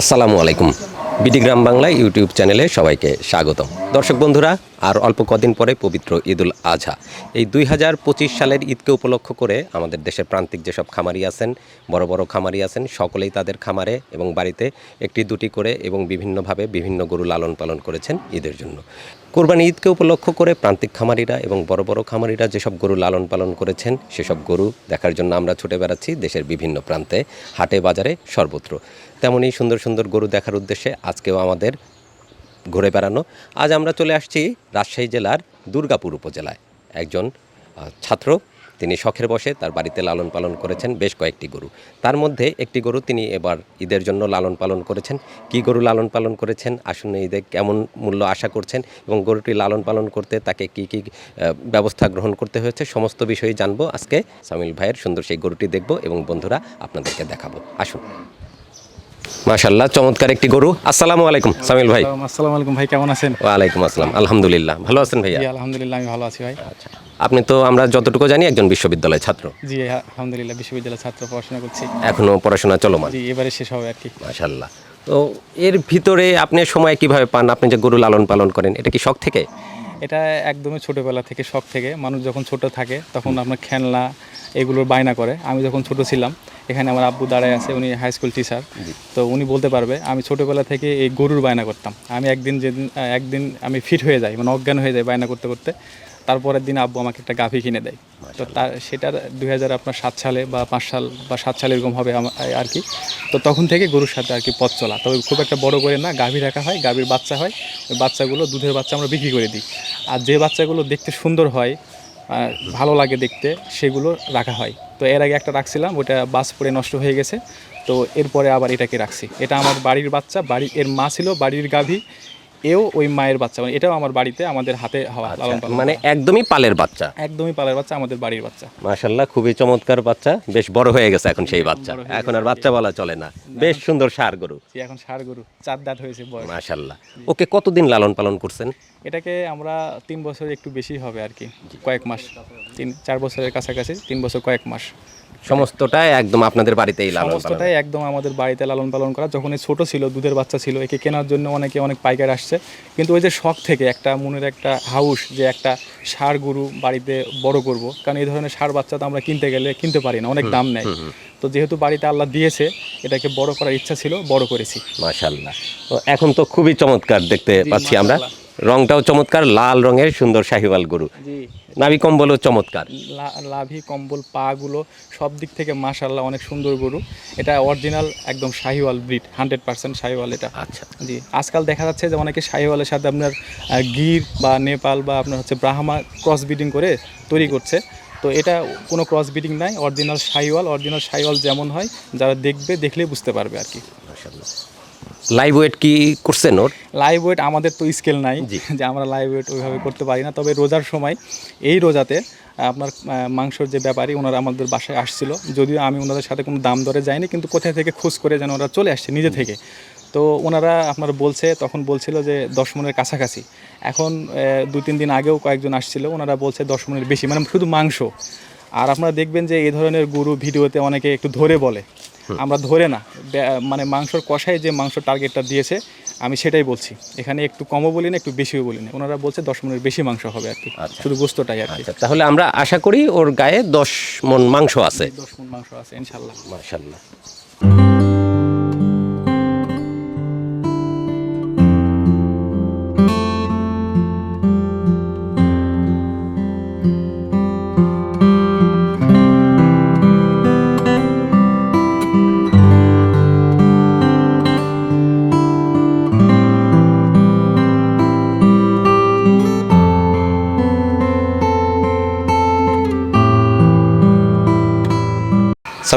আসসালামু আলাইকুম। বিডি গ্রাম বাংলা ইউটিউব চ্যানেলে সবাইকে স্বাগতম। দর্শক বন্ধুরা, আর অল্প কদিন পরে পবিত্র ঈদুল আজহা। এই দুই হাজার পঁচিশ সালের ঈদকে উপলক্ষ করে আমাদের দেশের প্রান্তিক যেসব খামারি আছেন, বড় বড় খামারি আছেন, সকলেই তাদের খামারে এবং বাড়িতে একটি দুটি করে এবং বিভিন্নভাবে বিভিন্ন গরু লালন পালন করেছেন ঈদের জন্য। কোরবানি ঈদকে উপলক্ষ করে প্রান্তিক খামারিরা এবং বড় বড় খামারিরা যেসব গরু লালন পালন করেছেন, সেসব গরু দেখার জন্য আমরা ছুটে বেড়াচ্ছি দেশের বিভিন্ন প্রান্তে, হাটে, বাজারে সর্বত্র। তেমনই সুন্দর সুন্দর গরু দেখার উদ্দেশ্যে আজকেও আমাদের ঘুরে বেড়ানো। আজ আমরা চলে আসছি রাজশাহী জেলার দুর্গাপুর উপজেলায়। একজন ছাত্র তিনি শখের বসে তার বাড়িতে লালন পালন করেছেন বেশ কয়েকটি গরু। তার মধ্যে একটি গরু তিনি এবার ঈদের জন্য লালন পালন করেছেন। কি গরু লালন পালন করেছেন? আসন্ন ঈদে কেমন মূল্য আশা করছেন? এবং গরুটি লালন পালন করতে তাকে কি কি ব্যবস্থা গ্রহণ করতে হয়েছে? সমস্ত বিষয়ই জানব আজকে। সামিল ভাইয়ের সুন্দর সেই গরুটি দেখব এবং বন্ধুরা আপনাদেরকে দেখাবো। আসুন। মাশাল্লাহ চমৎকার একটি গরু। আসসালামু আলাইকুম সামিল ভাই। আসসালাম আসসালামু আলাইকুম ভাই কেমন আছেন? ওয়ালাইকুম আসসালাম আলহামদুলিল্লাহ। ভালো আছেন ভাইয়া? আলহামদুলিল্লাহ আমি ভালো আছি ভাই। আচ্ছা। আপনি তো আমরা যতটুকু জানি একজন বিশ্ববিদ্যালয় ছাত্র। জি আলহামদুলিল্লাহ বিশ্ববিদ্যালয়ের ছাত্র পড়াশোনা করছি। এখনও পড়াশোনা চলমান? জি এবারে শেষ হবে আর কি। মাশাল্লাহ তো এর ভিতরে আপনি সময় কীভাবে পান? আপনি যে গরু লালন পালন করেন এটা কি শখ থেকে? এটা একদমই ছোটোবেলা থেকে শখ থেকে। মানুষ যখন ছোট থাকে তখন আপনার খেলনা এগুলোর বায়না করে। আমি যখন ছোট ছিলাম এখানে আমার আব্বু দাঁড়ায় আছে উনি হাই স্কুল টিচার তো উনি বলতে পারবে আমি ছোটোবেলা থেকে এই গরুর বায়না করতাম। আমি একদিন যেদিন একদিন আমি ফিট হয়ে যাই মানে অজ্ঞান হয়ে যাই বায়না করতে করতে। তারপরের দিন আব্বু আমাকে একটা গাভি কিনে দেয়। তো তার সেটার দুই হাজার আপনার সাত সালে বা পাঁচ সাল বা সাত সাল এরকম হবে আর কি। তো তখন থেকে গরুর সাথে আর কি পথ চলা। তবে খুব একটা বড় করে না গাভী রাখা হয় গাভীর বাচ্চা হয় ওই বাচ্চাগুলো দুধের বাচ্চা আমরা বিক্রি করে দিই। আর যে বাচ্চাগুলো দেখতে সুন্দর হয় ভালো লাগে দেখতে সেগুলো রাখা হয়। তো এর আগে একটা রাখছিলাম ওটা বাস পড়ে নষ্ট হয়ে গেছে। তো এরপরে আবার এটাকে রাখছি। এটা আমার বাড়ির বাচ্চা বাড়ি এর মা ছিল বাড়ির গাভী এও ওই মায়ের বাচ্চা মানে এটাও আমার বাড়িতে আমাদের হাতে হওয়া লালন পালন মানে একদমই পালের বাচ্চা। একদমই পালের বাচ্চা আমাদের বাড়ির বাচ্চা। মাশাল্লাহ খুবই চমৎকার বাচ্চা বেশ বড় হয়ে গেছে এখন সেই বাচ্চা। এখন আর বাচ্চা বলা চলে না। বেশ সুন্দর সার গরু। এখন ষাড় গরু চার দাঁত হয়েছে বয়স। মাশাল্লাহ ওকে কতদিন লালন পালন করছেন? এটাকে আমরা তিন বছর একটু বেশি হবে আর কি কয়েক মাস তিন চার বছরের কাছাকাছি তিন বছর কয়েক মাস। সমস্তটাই একদম আপনাদের বাড়িতেই লালন সমস্তটাই একদম আমাদের বাড়িতে লালন পালন করা। যখন এই ছোট ছিল দুধের বাচ্চা ছিল একে কেনার জন্য অনেকে অনেক পাইকার আসছে। কিন্তু ওই যে শখ থেকে একটা মনের একটা হাউস যে একটা ষাঁড় গরু বাড়িতে বড় করব। কারণ এই ধরনের সার বাচ্চা তো আমরা কিনতে গেলে কিনতে পারি না অনেক দাম নেয়। তো যেহেতু বাড়িতে আল্লাহ দিয়েছে এটাকে বড় করার ইচ্ছা ছিল বড় করেছি। মাশাল্লাহ তো এখন তো খুবই চমৎকার দেখতে পাচ্ছি আমরা। রংটাও চমৎকার লাল রঙের সুন্দর শাহিওয়াল গরু। জি। নাভি কম্বলও চমৎকার। লাভি কম্বল পাগুলো সব দিক থেকে মাশাল্লাহ অনেক সুন্দর গরু। এটা অরিজিনাল একদম Sahiwal breed hundred percent Sahiwal এটা। আচ্ছা। জি আজকাল দেখা যাচ্ছে যে অনেকে শাহিওয়ালের সাথে আপনার গির বা নেপাল বা আপনার হচ্ছে ব্রাহ্মা ক্রস ব্রিডিং করে তৈরি করছে। তো এটা কোনো ক্রস ব্রিডিং নাই অরিজিনাল শাহিওয়াল অরিজিনাল শাহিওয়াল যেমন হয় যারা দেখবে দেখলেই বুঝতে পারবে আর কি। লাইভ ওয়েট কি করছেন ওর? লাইভ ওয়েট আমাদের তো স্কেল নাই যে আমরা লাইভ ওয়েট ওইভাবে করতে পারি না। তবে রোজার সময় এই রোজাতে আপনার মাংসর যে ব্যাপারী ওনারা আমাদের বাসায় আসছিল। যদিও আমি ওনাদের সাথে কোনো দাম দরে যাইনি কিন্তু কোথায় থেকে খোঁজ করে যেন ওরা চলে আসছে নিজে থেকে। তো ওনারা আপনার বলছে তখন বলছিল যে দশ মনের কাছাকাছি। এখন দু তিন দিন আগেও কয়েকজন আসছিল ওনারা বলছে দশ মনের বেশি মানে শুধু মাংস। আর আপনারা দেখবেন যে এই ধরনের গরু ভিডিওতে অনেকে একটু ধরে বলে। আমরা ধরে না মানে মাংসর কষায় যে মাংস টার্গেটটা দিয়েছে আমি সেটাই বলছি। এখানে একটু কমও বলি না একটু বেশিও বলি না। ওনারা বলছে দশ মনের বেশি মাংস হবে আর কি। আচ্ছা। শুধু গোস্তটাই আর কি। আচ্ছা তাহলে আমরা আশা করি ওর গায়ে দশ মন মাংস আছে। দশ মন মাংস আছে ইনশাল্লাহ। মাশাল্লাহ।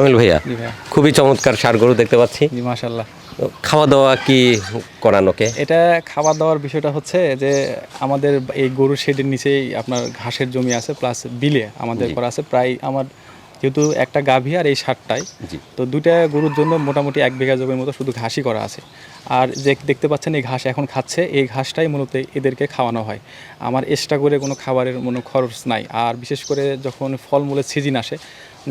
সামিল ভাইয়া খুবই চমৎকার সার গরু দেখতে পাচ্ছি। তো খাওয়া দাওয়া কি করানোকে এটা খাওয়া দাওয়ার বিষয়টা হচ্ছে যে আমাদের এই গরুর শেডের নিচেই আপনার ঘাসের জমি আছে প্লাস বিলে আমাদের করা আছে। প্রায় আমার যেহেতু একটা গাভী আর এই সারটাই তো দুইটা গরুর জন্য মোটামুটি এক বিঘা জমির মতো শুধু ঘাসই করা আছে। আর যে দেখতে পাচ্ছেন এই ঘাস এখন খাচ্ছে এই ঘাসটাই মূলত এদেরকে খাওয়ানো হয়। আমার এক্সট্রা করে কোনো খাবারের কোনো খরচ নাই। আর বিশেষ করে যখন ফলমূলের সিজন আসে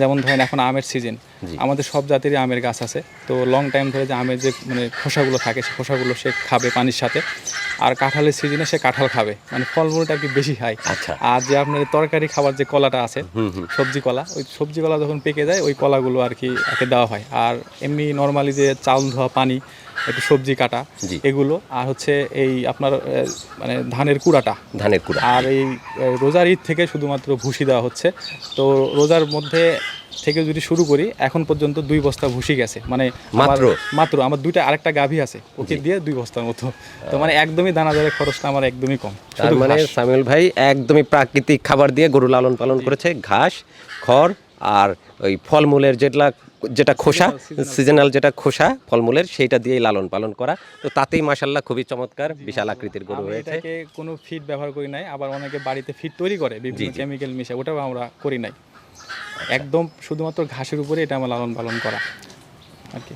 যেমন ধরেন এখন আমের সিজন আমাদের সব জাতেরই আমের গাছ আছে। তো লং টাইম ধরে যে আমের যে মানে খোসাগুলো থাকে সে খোসাগুলো সে খাবে পানির সাথে। আর কাঁঠালের সিজনে সে কাঁঠাল খাবে। মানে ফলমূলটা আর কি বেশি খায় আচ্ছা। আর যে আপনার তরকারি খাবার যে কলাটা আছে সবজি কলা ওই সবজি কলা যখন পেকে যায় ওই কলাগুলো আর কি একে দেওয়া হয়। আর এমনি নর্মালি যে চাউল ধোয়া পানি একটু সবজি কাটা। এগুলো। আর হচ্ছে এই আপনার মানে ধানের কুড়াটা। ধানের কুড়া। আর এই রোজার ঈদ থেকে শুধুমাত্র ভুসি দেওয়া হচ্ছে। তো রোজার মধ্যে থেকে যদি শুরু করি এখন পর্যন্ত দুই বস্তা ভুসি গেছে। মানে মাত্র? মাত্র আমার দুইটা আরেকটা গাভী আছে। ওকে দিয়ে দুই বস্তার মতো। তো মানে একদমই দানাদারের খরচটা আমার একদমই কম। তার মানে ঘাস। সামিউল ভাই একদমই প্রাকৃতিক খাবার দিয়ে গরু লালন পালন করেছে। ঘাস খড় আর ওই ফলমূলের যেটা যেটা খোসা সিজনাল যেটা খোসা ফলমূলের সেইটা দিয়েই লালন পালন করা। তো তাতেই মাসাল্লাহ খুবই চমৎকার বিশাল আকৃতির গরু হয়েছে। এটাকে কোনো ফিড ব্যবহার করি নাই আবার অনেকে বাড়িতে ফিড তৈরি করে বিভিন্ন কেমিক্যাল মিশে ওটাও আমরা করি নাই। একদম শুধুমাত্র ঘাসের উপরে এটা আমার লালন পালন করা। আর কি।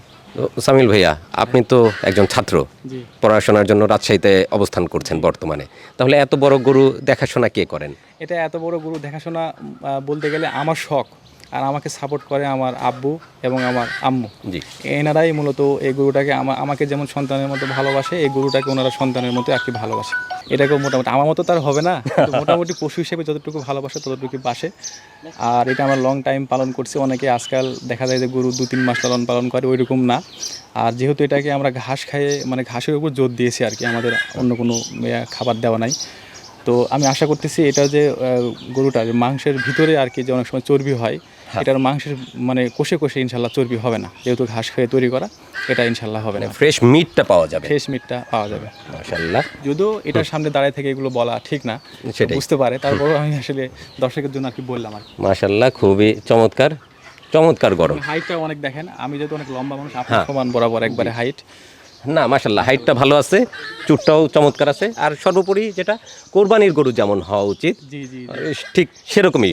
সামিল ভাইয়া আপনি তো একজন ছাত্র পড়াশোনার জন্য রাজশাহীতে অবস্থান করছেন বর্তমানে। তাহলে এত বড় গরু দেখাশোনা কে করেন? এটা এত বড় গরু দেখাশোনা বলতে গেলে আমার শখ। আর আমাকে সাপোর্ট করে আমার আব্বু এবং আমার আম্মু। জি। এনারাই মূলত এই গরুটাকে আমা- আমাকে যেমন সন্তানের মতো ভালোবাসে এই গরুটাকে ওনারা সন্তানের মতো আর কি ভালোবাসে। এটাকেও মোটামুটি আমার মতো তার হবে না মোটামুটি পশু হিসেবে যতটুকু ভালোবাসে ততটুকু বাসে। আর এটা আমার লং টাইম পালন করছি। অনেকে আজকাল দেখা যায় যে গরু দু তিন মাস লালন পালন করে ওই রকম না। আর যেহেতু এটাকে আমরা ঘাস খাইয়ে মানে ঘাসের উপর জোর দিয়েছি আর কি আমাদের অন্য কোনো খাবার দেওয়া নাই। তো আমি আশা করতেছি এটা যে গরুটা মাংসের ভিতরে আর কি যে অনেক সময় চর্বি হয় এটার মাংসের মানে কষে কষে ইনশাল্লাহ চর্বি হবে না। যেহেতু ঘাস খেয়ে তৈরি করা এটা ইনশাল্লাহ হবে না। ফ্রেশ মিটটা পাওয়া যাবে। ফ্রেশ মিটটা পাওয়া যাবে। মাশাল্লাহ যদিও এটার সামনে দাঁড়ায় থেকে এগুলো বলা ঠিক না সেটাই। বুঝতে পারে। তারপরেও আমি আসলে দর্শকের জন্য আর কি বললাম আর মাশাল্লাহ খুবই চমৎকার চমৎকার গরম। হাইটটা অনেক দেখেন আমি যেহেতু অনেক লম্বা মানুষ আপনার হ্যাঁ। সমান বরাবর একবারে হাইট। না মাশাল্লাহ হাইটটা ভালো আছে চুটটাও চমৎকার আছে আর সর্বোপরি যেটা কোরবানির গরু যেমন হওয়া উচিত ঠিক সেরকমই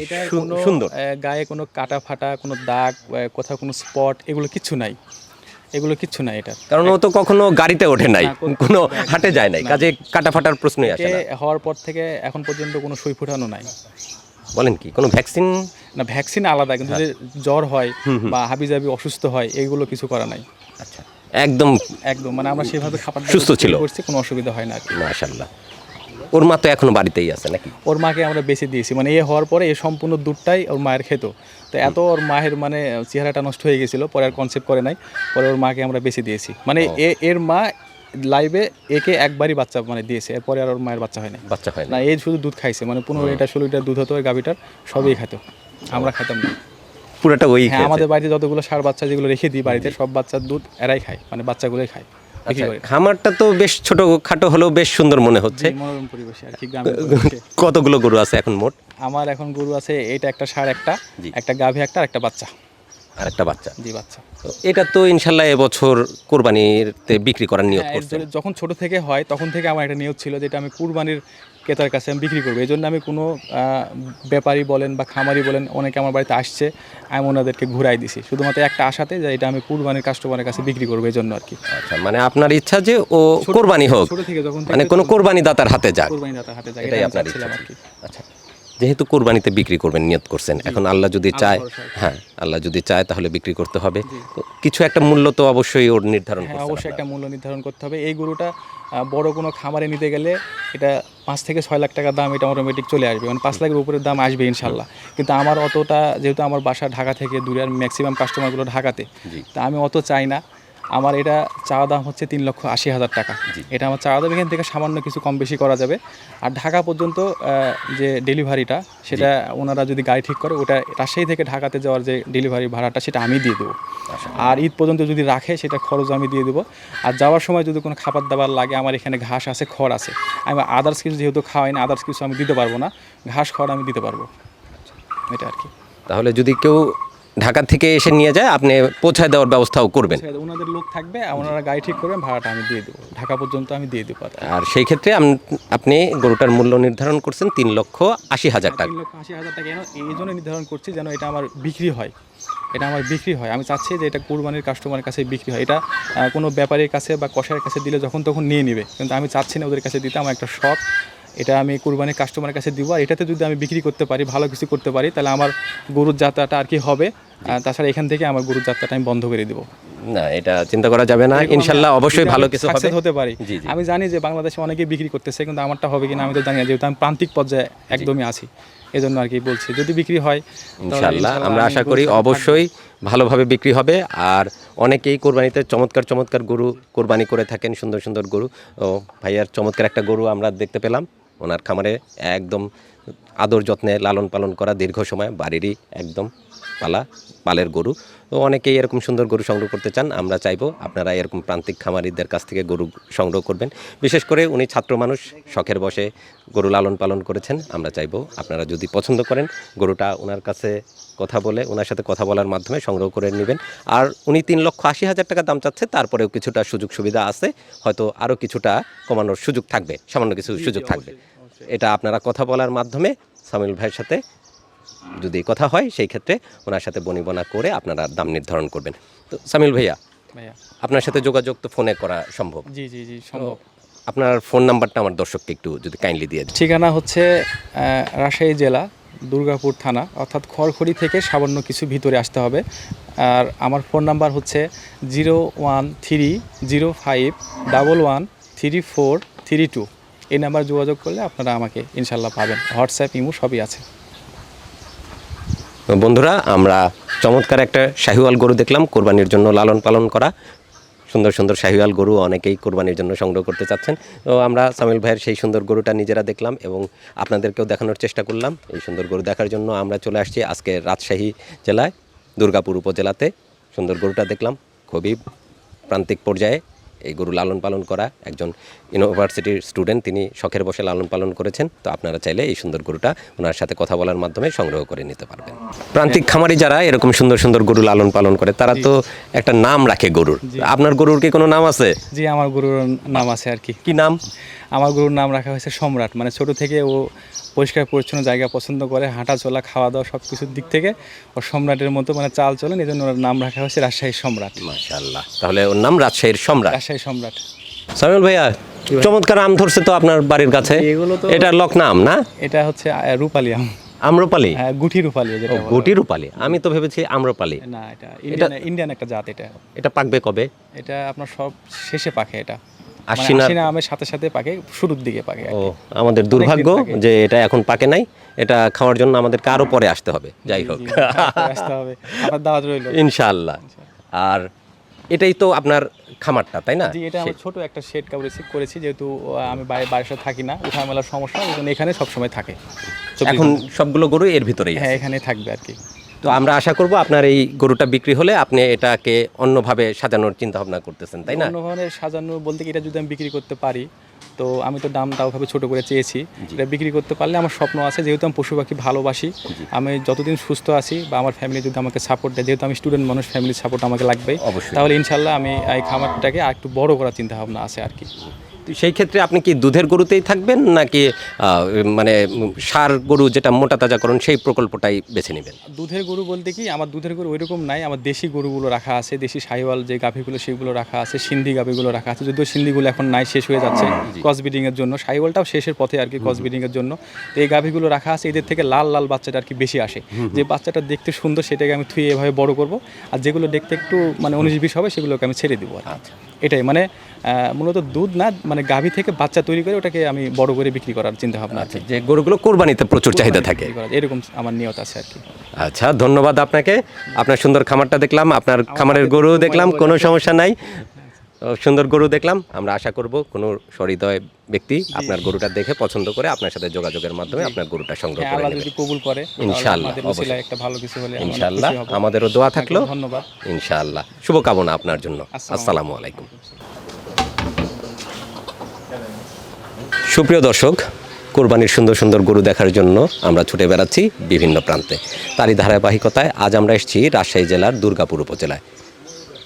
সুন্দর। গায়ে কোনো কাটা ফাটা কোনো দাগ কোথাও কোনো স্পট এগুলো কিচ্ছু নাই এগুলো কিচ্ছু নাই এটা। কারণ ও তো কখনো গাড়িতে ওঠে নাই কোনো- হাটে যায় নাই কাজে কাটা ফাটার প্রশ্নই আসে হওয়ার পর থেকে এখন পর্যন্ত কোনো সুই ফুটানো নাই। বলেন কি কোনো ভ্যাকসিন? না ভ্যাকসিন আলাদা কিন্তু যে জ্বর হয় বা হাবিজাবি অসুস্থ হয় এগুলো কিছু করা নাই। আচ্ছা। একদম একদম মানে আমরা সেভাবে খাবার সুস্থ ছিল। করছি কোনো অসুবিধা হয় না মাশাল্লাহ ওর মা তো এখনও বাড়িতেই আছে নাকি? ওর মাকে আমরা বেঁচে দিয়েছি মানে এ হওয়ার পরে এ সম্পূর্ণ দুধটাই ওর মায়ের খেত। তো এত ওর মায়ের মানে চেহারাটা নষ্ট হয়ে গেছিল পরে আর কনসেপ্ট করে নাই পরে ওর মাকে আমরা বেঁচে দিয়েছি। মানে এ এর মা লাইভে একে একবারই বাচ্চা মানে দিয়েছে এরপরে আর ওর মায়ের বাচ্চা হয় না বাচ্চা হয় না না এই শুধু দুধ খাইছে মানে পনেরো লিটার ষোলো লিটার দুধ হতো ওই গাভিটার সবই খেত আমরা খেতাম না। পুরোটা ওই হ্যাঁ আমাদের বাড়িতে যতগুলো সার বাচ্চা যেগুলো রেখে দিই বাড়িতে সব বাচ্চার দুধ এরাই খায় মানে বাচ্চাগুলোই খায় আচ্ছা, খামারটা তো বেশ ছোট খাটো হলেও বেশ সুন্দর মনে হচ্ছে। কতগুলো গরু আছে এখন মোট? আমার এখন গরু আছে এটা একটা সার একটা। একটা গাভী একটা আর একটা বাচ্চা। আর একটা বাচ্চা। জি বাচ্চা। এটা তো ইনশাল্লাহ এবছর কোরবানিতে বিক্রি করার নিয়ত হ্যাঁ, যখন ছোট থেকে হয় তখন থেকে আমার একটা নিয়ত ছিল যেটা আমি কুরবানির ক্রেতার কাছে আমি বিক্রি করব। এই জন্য আমি কোনো ব্যাপারী বলেন বা খামারি বলেন অনেকে আমার বাড়িতে আসছে আমি ওনাদেরকে ঘুরাই দিছি। শুধুমাত্র একটা আশাতে যে এটা আমি কুরবানির কাস্টমারের কাছে বিক্রি করব এই জন্য আর কি। আচ্ছা মানে আপনার ইচ্ছা যে ও কোরবানি হোক মানে কোনো কোরবানি দাতার হাতে যাক। কুরবানি দাতার হাতে যায় এটাই আপনার ইচ্ছা আর কি। আচ্ছা যেহেতু কোরবানিতে বিক্রি করবেন নিয়ত করছেন এখন আল্লাহ যদি চায় হ্যাঁ আল্লাহ যদি চায় তাহলে বিক্রি করতে হবে। কিছু একটা মূল্য তো অবশ্যই ওর নির্ধারণ হ্যাঁ অবশ্যই একটা মূল্য নির্ধারণ করতে হবে। এই গরুটা বড় কোনো খামারে নিতে গেলে এটা পাঁচ থেকে ছয় লাখ টাকা দাম এটা অটোমেটিক চলে আসবে। মানে পাঁচ লাখের উপরের দাম আসবে ইনশাল্লাহ। কিন্তু আমার অতটা যেহেতু আমার বাসা ঢাকা থেকে দূরে আর ম্যাক্সিমাম কাস্টমারগুলো ঢাকাতে তা আমি অত চাই না। আমার এটা চাওয়া দাম হচ্ছে তিন লক্ষ আশি হাজার টাকা। এটা আমার চাওয়া দাম এখান থেকে সামান্য কিছু কম বেশি করা যাবে। আর ঢাকা পর্যন্ত যে ডেলিভারিটা সেটা ওনারা যদি গাড়ি ঠিক করে ওটা রাজশাহী থেকে ঢাকাতে যাওয়ার যে ডেলিভারি ভাড়াটা সেটা আমি দিয়ে দেবো। আর ঈদ পর্যন্ত যদি রাখে সেটা খরচ আমি দিয়ে দেবো। আর যাওয়ার সময় যদি কোনো খাবার দাবার লাগে আমার এখানে ঘাস আছে খড় আছে। আমি আদার্স কিছু যেহেতু খাওয়াই না আদার্স কিছু আমি দিতে পারব না। ঘাস খড় আমি দিতে পারব। এটা আর কি। তাহলে যদি কেউ ঢাকা থেকে এসে নিয়ে যায় আপনি পৌঁছায় দেওয়ার ব্যবস্থাও করবেন। ওনাদের লোক থাকবে ওনারা গাড়ি ঠিক করবেন ভাড়াটা আমি দিয়ে দেবো। ঢাকা পর্যন্ত আমি দিয়ে দেবো আর সেই ক্ষেত্রে আপনি গরুটার মূল্য নির্ধারণ করছেন তিন লক্ষ আশি হাজার টাকা। তিন লক্ষ আশি হাজার টাকা এই জন্য নির্ধারণ করছি যেন এটা আমার বিক্রি হয়। এটা আমার বিক্রি হয়। আমি চাচ্ছি যে এটা কোরবানির কাস্টমারের কাছে বিক্রি হয়। এটা কোনো ব্যাপারীর কাছে বা কষারের কাছে দিলে যখন তখন নিয়ে নেবে। কিন্তু আমি চাচ্ছি না ওদের কাছে দিতে। আমার একটা শখ। এটা আমি কোরবানির কাস্টমারের কাছে দিব আর এটাতে যদি আমি বিক্রি করতে পারি ভালো কিছু করতে পারি তাহলে আমার গরুর যাত্রাটা আর কি হবে? তাছাড়া এখান থেকে আমার গরুর যাত্রাটা আমি বন্ধ করে দেবো। না এটা চিন্তা করা যাবে না। ইনশাল্লাহ অবশ্যই ভালো কিছু হতে পারি। আমি জানি যে বাংলাদেশে অনেকেই বিক্রি করতেছে কিন্তু আমারটা হবে কিনা আমি তো জানি না যেহেতু আমি প্রান্তিক পর্যায়ে একদমই আছি। এজন্য আর কি বলছি যদি বিক্রি হয় ইনশাল্লাহ আমরা আশা করি। অবশ্যই ভালোভাবে বিক্রি হবে আর অনেকেই কোরবানিতে চমৎকার চমৎকার গরু কোরবানি করে থাকেন সুন্দর সুন্দর গরু। ও ভাইয়ার চমৎকার একটা গরু আমরা দেখতে পেলাম। ওনার খামারে একদম আদর যত্নে লালন পালন করা দীর্ঘ সময় বাড়িরই একদম পালা পালের গরু। তো অনেকেই এরকম সুন্দর গরু সংগ্রহ করতে চান আমরা চাইব আপনারা এরকম প্রান্তিক খামারিদের কাছ থেকে গরু সংগ্রহ করবেন। বিশেষ করে উনি ছাত্র মানুষ শখের বসে গরু লালন পালন করেছেন আমরা চাইব আপনারা যদি পছন্দ করেন গরুটা ওনার কাছে কথা বলে ওনার সাথে কথা বলার মাধ্যমে সংগ্রহ করে নেবেন। আর উনি তিন লক্ষ আশি হাজার টাকা দাম চাচ্ছে তারপরেও কিছুটা সুযোগ সুবিধা আছে হয়তো আরও কিছুটা কমানোর সুযোগ থাকবে সামান্য কিছু সুযোগ থাকবে। এটা আপনারা কথা বলার মাধ্যমে সামিল ভাইয়ের সাথে যদি কথা হয় সেই ক্ষেত্রে ওনার সাথে বনিবনা করে আপনারা দাম নির্ধারণ করবেন। তো সামিল ভাইয়া ভাইয়া। আপনার সাথে যোগাযোগ তো ফোনে করা সম্ভব। জি জি জি সম্ভব। আপনার ফোন নাম্বারটা আমার দর্শককে একটু যদি কাইন্ডলি দিয়ে দেন। ঠিকানা হচ্ছে রাজশাহী জেলা দুর্গাপুর থানা অর্থাৎ খড়খড়ি থেকে সামান্য কিছু ভিতরে আসতে হবে। আর আমার ফোন নাম্বার হচ্ছে zero one three zero five double one three four three two. এই নাম্বার যোগাযোগ করলে আপনারা আমাকে ইনশাল্লাহ পাবেন। হোয়াটসঅ্যাপ ইমো সবই আছে। বন্ধুরা, আমরা চমৎকার একটা শাহিওয়াল গরু দেখলাম। কোরবানির জন্য লালন পালন করা। সুন্দর সুন্দর শাহিওয়াল গরু অনেকেই কোরবানির জন্য সংগ্রহ করতে চাচ্ছেন। তো আমরা সামিল ভাইয়ের সেই সুন্দর গরুটা নিজেরা দেখলাম এবং আপনাদেরকেও দেখানোর চেষ্টা করলাম। এই সুন্দর গরু দেখার জন্য আমরা চলে আসছি আজকে রাজশাহী জেলায়, দুর্গাপুর উপজেলাতে। সুন্দর গরুটা দেখলাম, খুবই প্রান্তিক পর্যায়ে। এই গরু লালন পালন করা একজন ইউনিভার্সিটির স্টুডেন্ট তিনি শখের বসে লালন পালন করেছেন। তো আপনারা চাইলে এই সুন্দর গরুটা ওনার সাথে কথা বলার মাধ্যমে সংগ্রহ করে নিতে পারবেন। প্রান্তিক খামারি যারা এরকম সুন্দর সুন্দর গরু লালন পালন করে তারা তো একটা নাম রাখে গরুর। আপনার গরুর কি কোনো নাম আছে? জি আমার গুরুর নাম আছে আর কি। কি নাম? আমার গুরুর নাম রাখা হয়েছে সম্রাট। মানে ছোট থেকে ও পরিষ্কার পরিচ্ছন্ন জায়গা পছন্দ করে হাঁটা চলা খাওয়া দাওয়া সব কিছুর দিক থেকে ও সম্রাটের মতো মানে চাল চলেন এই জন্য ওর নাম রাখা হয়েছে রাজশাহী সম্রাট। মাশাআল্লাহ। তাহলে ওর নাম রাজশাহীর সম্রাট। রাজশাহী সম্রাট। সামিল ভাইয়া চমৎকার আম ধরছে তো আপনার বাড়ির কাছে। এগুলো তো- এটা লক নাম না? এটা হচ্ছে রূপালি আম। আম্রপালি হ্যাঁ, গুঠি রূপালি যেটা গুটি রূপালি। আমি তো ভেবেছি আম্রপালি না এটা ইন্ডিয়ান একটা জাত এটা। এটা পাকবে কবে? এটা আপনার সব শেষে পাকে এটা। আশ্বিনা- আশ্বিনা আমের সাথে সাথে পাকে শুরুর দিকে পাকে আর ও আমাদের দুর্ভাগ্য যে এটা এখন পাকে নাই এটা খাওয়ার জন্য আমাদেরকে পরে আসতে হবে যাই হোক। জি, আসতে হবে দাওয়াত রইল। ইনশাআল্লাহ। আর এটাই তো আপনার খামারটা তাই না? জি এটা আমি ছোট একটা শেড করেছি করেছি যেহেতু আমি বাইরে সাথে থাকি না উঠা মেলার সমস্যা এখানে সবসময় থাকে। এখন সবগুলো গরু এর ভিতরেই হ্যাঁ এখানে থাকবে আর কি। তো আমরা আশা করব আপনার এই গরুটা বিক্রি হলে আপনি এটাকে অন্যভাবে সাজানোর চিন্তা ভাবনা করতেছেন তাই না? অন্য ধরনের সাজানো বলতে কি এটা যদি আমি বিক্রি করতে পারি তো আমি তো দামটা ওভাবে ছোট করে চেয়েছি। এটা বিক্রি করতে পারলে আমার স্বপ্ন আছে যেহেতু আমি পশু পাখি ভালোবাসি আমি যতদিন সুস্থ আছি বা আমার ফ্যামিলি যদি আমাকে সাপোর্ট দেয় যেহেতু আমি স্টুডেন্ট মানুষ ফ্যামিলির সাপোর্ট আমাকে লাগবে অবশ্যই। তাহলে ইনশাল্লাহ আমি এই খামারটাকে আর একটু বড় করার চিন্তা ভাবনা আছে আর কি। সেই ক্ষেত্রে আপনি কি দুধের গরুতেই থাকবেন নাকি মানে সার গরু যেটা মোটা তাজা তাজাকরণ সেই প্রকল্পটাই বেছে নেবেন? দুধের গরু বলতে কি আমার দুধের গরু ওইরকম নাই আমার দেশি গরুগুলো রাখা আছে দেশি সাহিওয়াল যে গাভীগুলো সেগুলো রাখা আছে সিন্ধি গাভীগুলো রাখা আছে যদিও সিন্ধিগুলো এখন নাই শেষ হয়ে যাচ্ছে ক্রস ব্রিডিংয়ের জন্য সাহিওয়ালটাও শেষের পথে আর কি ক্রস ব্রিডিংয়ের জন্য। তো এই গাভীগুলো রাখা আছে এদের থেকে লাল লাল বাচ্চাটা আর কি বেশি আসে। যে বাচ্চাটা দেখতে সুন্দর সেটাকে আমি থুয়ে এভাবে বড় করব আর যেগুলো দেখতে একটু মানে উনিশ বিশ হবে সেগুলোকে আমি ছেড়ে দেবো আর এটাই মানে মূলত দুধ না মানে গাভী থেকে বাচ্চা তৈরি করে ওটাকে আমি বড় করে বিক্রি করার চিন্তা ভাবনা আছে। যে গরুগুলো কোরবানিতে প্রচুর চাহিদা থাকে। এরকম আমার নিয়ত আছে আর কি। আচ্ছা ধন্যবাদ আপনাকে। আপনার সুন্দর খামারটা দেখলাম আপনার খামারের গরু দেখলাম কোনো সমস্যা নাই। সুন্দর গরু দেখলাম আমরা আশা করব কোনো সহৃদয় ব্যক্তি আপনার গরুটা দেখে পছন্দ করে আপনার সাথে যোগাযোগের মাধ্যমে আপনার গরুটা সংগ্রহ হ্যাঁ, করে নেবে। কবুল করে তাহলে ইনশাআল্লাহ, আপনাদের অবশ্যই। উসিলায় একটা ভালো কিছু হলে ইনশাআল্লাহ আমাদেরও দোয়া থাকল। ধন্যবাদ। ইনশাআল্লাহ শুভকামনা আপনার জন্য। আসসালামু আলাইকুম। সুপ্রিয় দর্শক, কোরবানির সুন্দর সুন্দর গরু দেখার জন্য আমরা ছুটে বেড়াচ্ছি বিভিন্ন প্রান্তে। তারই ধারাবাহিকতায় আজ আমরা এসেছি রাজশাহী জেলার দুর্গাপুর উপজেলায়।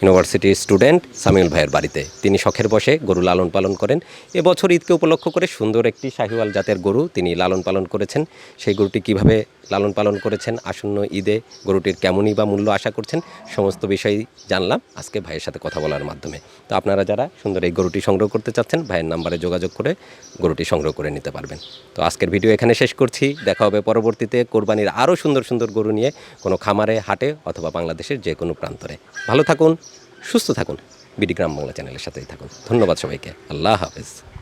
ইউনিভার্সিটির স্টুডেন্ট সামিউল ভাইয়ের বাড়িতে। তিনি শখের বসে গরু লালন পালন করেন। এবছর ঈদকে উপলক্ষ করে সুন্দর একটি শাহিওয়াল জাতের গরু তিনি লালন পালন করেছেন। সেই গরুটি কীভাবে লালন পালন করেছেন, আসন্ন ঈদে গরুটির কেমনই বা মূল্য আশা করছেন, সমস্ত বিষয়ই জানলাম আজকে ভাইয়ের সাথে কথা বলার মাধ্যমে। তো আপনারা যারা সুন্দর এই গরুটি সংগ্রহ করতে চাচ্ছেন, ভাইয়ের নাম্বারে যোগাযোগ করে গরুটি সংগ্রহ করে নিতে পারবেন। তো আজকের ভিডিও এখানে শেষ করছি। দেখা হবে পরবর্তীতে কোরবানির আরও সুন্দর সুন্দর গরু নিয়ে কোনো খামারে, হাটে অথবা বাংলাদেশের যে কোনো প্রান্তরে। ভালো থাকুন সুস্থ থাকুন। বিডি গ্রাম বাংলা চ্যানেলের সাথেই থাকুন। ধন্যবাদ সবাইকে। আল্লাহ হাফেজ।